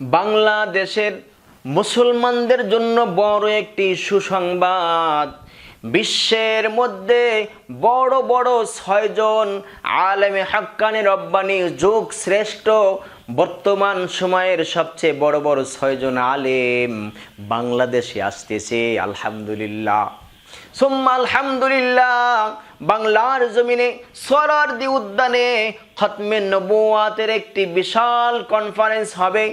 বাংলাদেশের মুসলমানদের জন্য বড় একটি সুসংবাদ। বিশ্বের মধ্যে বড় বড় ছয়জন আলেমে হাক্কানি রব্বানি যুগ শ্রেষ্ঠ। বর্তমান সময়ের সবচেয়ে বড় বড় ছয়জন আলেম বাংলাদেশে আসতেছে, আলহামদুলিল্লাহ। সোম্মা আলহামদুলিল্লাহ বাংলার জমিনে সরারদি উদ্যানে খতমে নবুয়াতের একটি বিশাল কনফারেন্স হবে।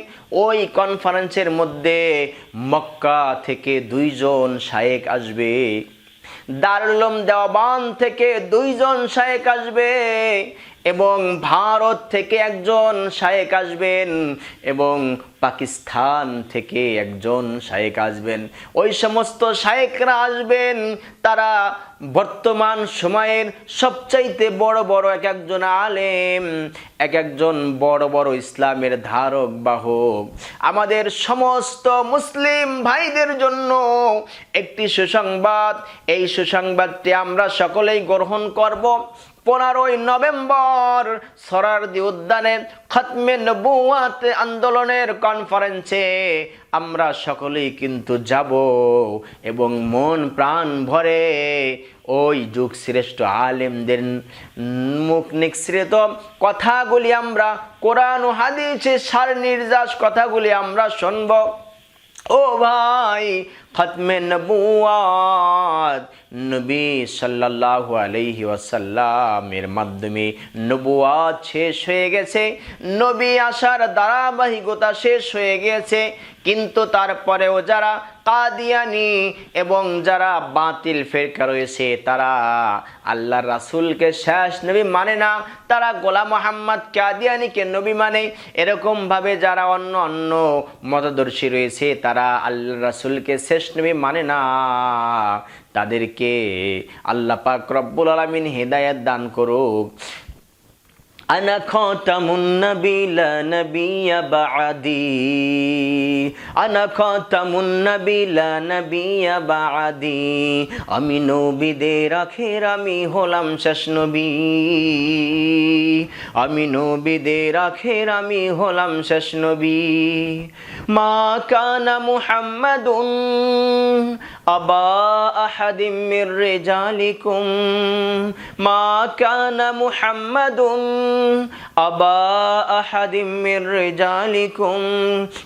ওই কনফারেন্সের মধ্যে মক্কা থেকে দুইজন শায়েক আসবে। দারুলম দেওয়াবান থেকে দুইজন শায়েক আসবে এবং ভারত থেকে একজন শায়েক আসবেন এবং পাকিস্তান থেকে একজন শায়েক আসবেন। ওই সমস্ত শায়েকরা আসবেন, তারা বর্তমান সময়ের সবচাইতে বড় বড় এক একজন আলেম এক একজন বড় বড় ইসলামের ধারক, বাহক। আমাদের সমস্ত মুসলিম ভাইদের জন্য একটি সুসংবাদ, এই সুসংবাদটি আমরা সকলেই গ্রহণ করব। পনেরোই নভেম্বর সরারদি উদ্যানে খতমে নবুয়াত আন্দোলনের কনফারেন্সে আমরা সকলেই কিন্তু যাব এবং মন প্রাণ ভরে ওই যুগ শ্রেষ্ঠ আলেমদের মুখ নিঃসৃত কথাগুলি আমরা কোরআন ও হাদিসে সার নির্যাস কথাগুলি আমরা শুনব। ও ভাই খতমে নবুয়াত নবী সাল্লাল্লাহু আলাইহি ওয়াসাল্লামের মাধ্যমে নবুয়াত শেষ হয়ে গেছে। নবী আসার ধারাবাহিকতা শেষ হয়ে গিয়েছে কিন্তু তারপরেও যারা কাদিয়ানি এবং যারা বাতিল ফেরকা রয়েছে, তারা আল্লাহ রাসুলকে শেষ নবী মানে না। তারা গোলাম মোহাম্মদ কাদিয়ানিকে নবী মানে। এরকমভাবে যারা অন্য অন্য মতদর্শী রয়েছে, তারা আল্লাহ রাসুলকে শেষ বৈষ্ণবী মানে না। তাদেরকে আল্লাহ পাক রব্বুল আলমিন হেদায়াত দান করুক। আনা খতামুন নবী লা নবিয়া বাদি। আনা খতামুন নবী লা নবিয়া বাদি। আমি নবীদের আখের আমি হলাম শেষ নবী। আমি নবীদের আখের আমি হলাম শেষ নবী। মা কানা মুহাম্মাদুন আবা আহাদিম মির রিজালিকুম। মা কানা মুহাম্মাদুন আবা আহাদিম মির রিজালিকুম।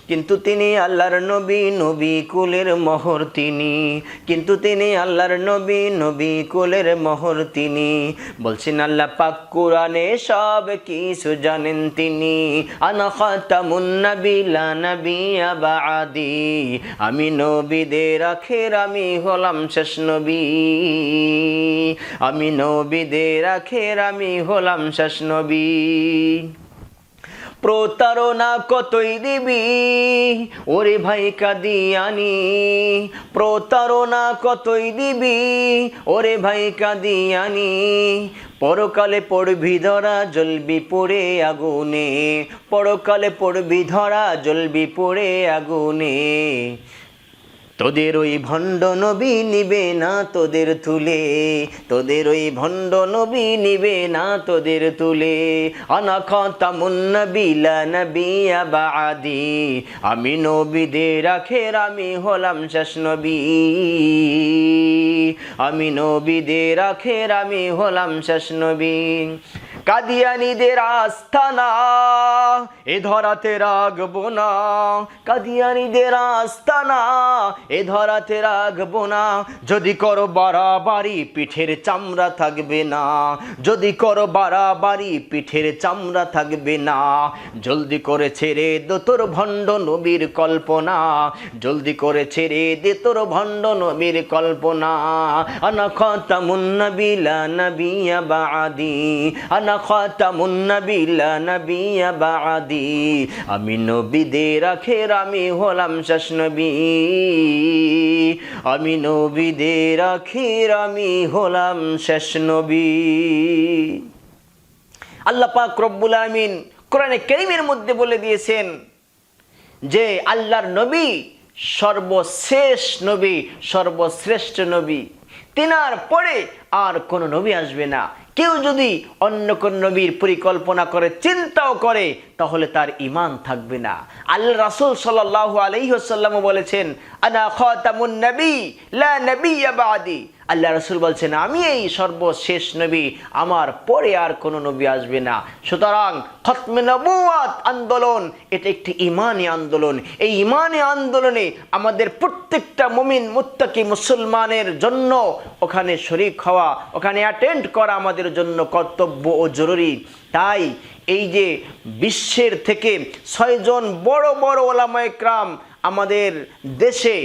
কিন্তু তিনি আল্লাহর নবী নবী কুলের মোহর তিনি। কিন্তু তিনি আল্লাহর নবী নবী কুলের মোহর তিনি। বলছেন, আল্লাহ পাক কোরআনে সব কিছু জানেন তিনি। আনা খাতামুন নবী, লা বাদি। আমি নবীদের আখের, আমি হলাম শেষ নবী। আমি নবীদের আখের, আমি হলাম শেষ নবী। প্রতারণা কতই দিবি? ওরে ভাই কাদিয়ানি, প্রতারণা কতই দিবি? ওরে ভাই কাদিয়ানি পরকালে পড়বি ধরা জ্বলবি পড়ে আগুনে। পরকালে পড়বি ধরা জ্বলবি পড়ে আগুনে। তোদের ওই ভণ্ড নবী নিবে না তোদের তুলে, তোদের ওই ভণ্ড নবী নিবে না তোদের তুলে। আমি নবীদের আখের আমি হলাম শেষ নবী। আমি নবীদের আখের আমি হলাম শেষ নবী। কাদিয়ানিদের আস্থানা, এ ধরাতে রাখব না। কাদিয়ানিদের আস্থানা, এ ধরাতে রাখব না। যদি করো বাড়াবাড়ি, পিঠের চামড়া থাকবে না। যদি করো বাড়াবাড়ি, পিঠের চামড়া থাকবে না। জলদি করে ছেড়ে দে তোর ভণ্ড নবীর কল্পনা। জলদি করে ছেড়ে দে তোর ভণ্ড নবীর কল্পনা। আনা খাতামুন নবী নবিয়া বাদি। আনা বাদি। আমি নবীদের আখের আমি হলাম শেষ নবী। আমি নবীদের আখের আমি হলাম শেষ নবী। আল্লাহ পাক রব্বুল আমিন কোরআনে কারীমের মধ্যে বলে দিয়েছেন যে, আল্লাহর নবী সর্বশেষ নবী, সর্বশ্রেষ্ঠ নবী। তিনার পরে আর কোনো নবী আসবে না। কেউ যদি অন্য কোন নবীর পরিকল্পনা করে, চিন্তাও করে, তাহলে তার ইমান থাকবে না। আল্লাহ রাসুল সাল্লাহ আলাইহি ওয়াসাল্লাম বলেছেন, আনা খতামুন নবী, লা নবী বাদি। আল্লাহ রসুল বলছেন, আমি এই সর্বশেষ নবী, আমার পরে আর কোনো নবী আসবে না। সুতরাং খতমে নবুয়াত আন্দোলন, এটা একটি ইমানি আন্দোলন। এই ইমানি আন্দোলনে আমাদের প্রত্যেকটা মুমিন মুত্তাকি মুসলমানের জন্য ওখানে শরিক হওয়া, ওখানে অ্যাটেন্ড করা আমাদের জন্য কর্তব্য ও জরুরি। তাই এই যে বিশ্বের থেকে ছয়জন বড় বড় ওলামায়ে ক্রাম আমাদের দেশে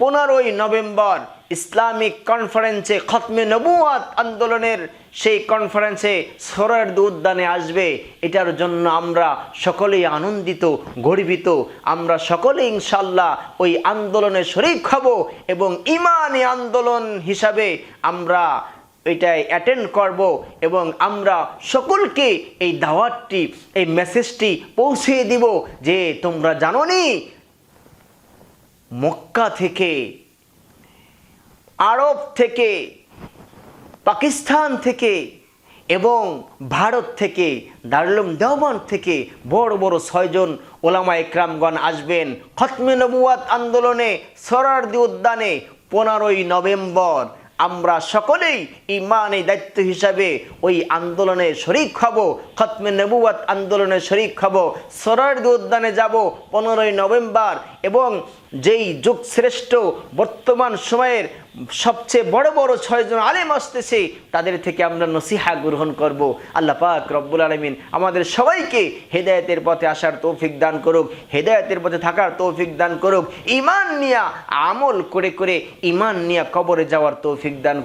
পনেরোই নভেম্বর ইসলামিক কনফারেন্সে খতমে নবুয়াত আন্দোলনের সেই কনফারেন্সে সরারদ উদ্যানে আসবে। এটার জন্য আমরা সকলেই আনন্দিত, গর্বিত। আমরা সকলে ইনশাল্লাহ ওই আন্দোলনে শরিক হব এবং ইমানি আন্দোলন হিসাবে আমরা এটাই অ্যাটেন্ড করব এবং আমরা সকলকে এই দাওয়াতটি, এই মেসেজটি পৌঁছে দিব যে তোমরা জানো মক্কা থেকে আরব থেকে, পাকিস্তান থেকে এবং ভারত থেকে দারুলুম দেওবন্দ থেকে বড় বড় ছয়জন ওলামা একরামগণ আসবেন। খতমে নবুয়াত আন্দোলনে সরারদি উদ্যানে পনেরোই নভেম্বর আমরা সকলেই ইমানি দায়িত্ব হিসাবে ওই আন্দোলনে শরিক হব, খতমে নবুয়াত আন্দোলনে শরিক হব সরারদি উদ্যানে যাব পনেরোই নভেম্বর এবং যেই যুগ শ্রেষ্ঠ বর্তমান সময়ের সবচেয়ে বড় বড় ছয়জন আলেম আসতেছে, তাদের থেকে আমরা নসিহা গ্রহণ করব। আল্লাহ পাক রব্বুল আলমিন আমাদের সবাইকে হেদায়তের পথে আসার তৌফিক দান করুক, হেদায়তের পথে থাকার তৌফিক দান করুক ইমান নিয়া আমল করে করে ইমান নিয়া কবরে যাওয়ার তৌফিক দান